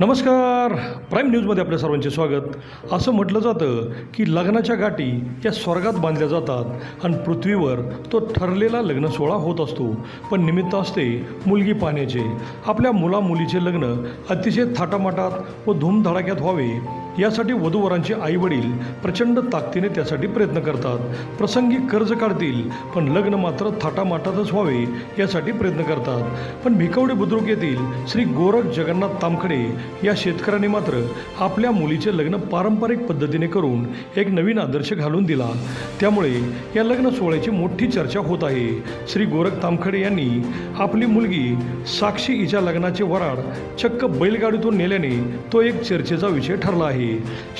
नमस्कार. प्राईम न्यूजमध्ये आपल्या सर्वांचे स्वागत. असं म्हटलं जातं की लग्नाच्या गाठी या स्वर्गात बांधल्या जातात आणि पृथ्वीवर तो ठरलेला लग्न सोहळा होत असतो. पण निमित्त असते मुलगी पाहण्याचे. आपल्या मुला मुलीचे लग्न अतिशय थाटामाटात व धूमधडाक्यात व्हावे यासाठी वधूवरांचे आईवडील प्रचंड ताकदीने त्यासाठी प्रयत्न करतात. प्रसंगी कर्ज काढतील पण लग्न मात्र थाटामाटातच व्हावे यासाठी प्रयत्न करतात. पण भिकवडे बुद्रुक येथील श्री गोरख जगन्नाथ तामखडे या शेतकऱ्याने मात्र आपल्या मुलीचे लग्न पारंपरिक पद्धतीने करून एक नवीन आदर्श घालून दिला. त्यामुळे या लग्न सोहळ्याची मोठी चर्चा होत आहे. श्री गोरख तामखडे यांनी आपली मुलगी साक्षी हिच्या लग्नाचे वराड चक्क बैलगाडीतून नेल्याने तो एक चर्चेचा विषय ठरला आहे.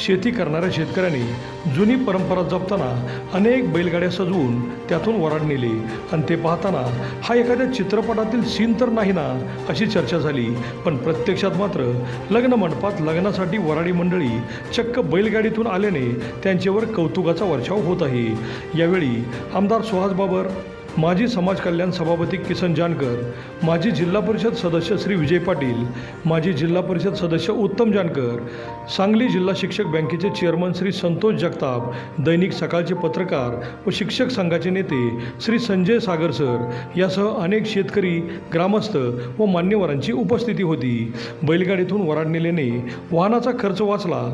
शेती करणाऱ्या शेतकऱ्यांनी जुनी परंपरा जपताना अनेक बैलगाड्या सजवून त्यातून वराड नेले. आणि ते पाहताना हा एखाद्या चित्रपटातील सीन तर नाही ना अशी चर्चा झाली. पण प्रत्यक्षात मात्र लग्न मंडपात लग्नासाठी वराडी मंडळी चक्क बैलगाडीतून आल्याने त्यांच्यावर कौतुकाचा वर्षाव होत आहे. यावेळी आमदार सुहास बाबर माजी समाज कल्याण सभापती किसन जानकर माजी जिल्हा परिषद सदस्य श्री विजय पाटील माजी जिल्हा परिषद सदस्य उत्तम जानकर सांगली जिल्हा शिक्षक बँकेचे चेअरमन श्री संतोष जगताप दैनिक सकाळचे पत्रकार व शिक्षक संघाचे नेते श्री संजय सागर सर यासह अनेक शेतकरी ग्रामस्थ व मान्यवरांची उपस्थिती होती. बैलगाडीतून वराड नेल्याने वाहनाचा खर्च वाचला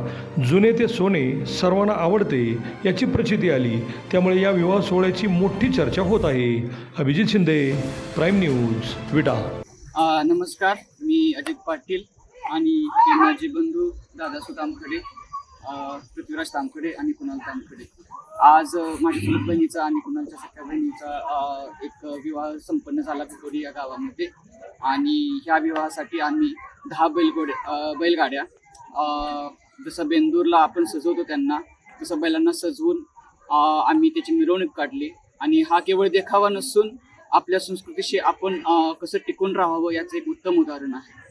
जुने ते सोने सर्वांना आवडते याची प्रचिती आली. त्यामुळे या विवाह सोहळ्याची मोठी चर्चा होत आहे. Abhijit Shinde prime news Vita. नमस्कार मी अजित पाटील आणि हे माझे बंधू दादा सुतामकडे पृथ्वीराज तामखडे आणि कुणाल तामखडे. आज माझ्या चुलत बहिणीचा आणि कुणालच्या सख्या बहिणीचा एक विवाह संपन्न झाला पिकोरी या गावामध्ये. आणि ह्या विवाहासाठी आम्ही दहा बैलगोडे बैलगाड्या जसं बेंदूरला आपण सजवतो त्यांना तसं बैलांना सजवून आम्ही त्याची मिरवणूक काढली. आणि हा केवळ देखावा नसून आपल्या संस्कृतीशी आपण कसं टिकून राहावं याचं एक उत्तम उदाहरण आहे.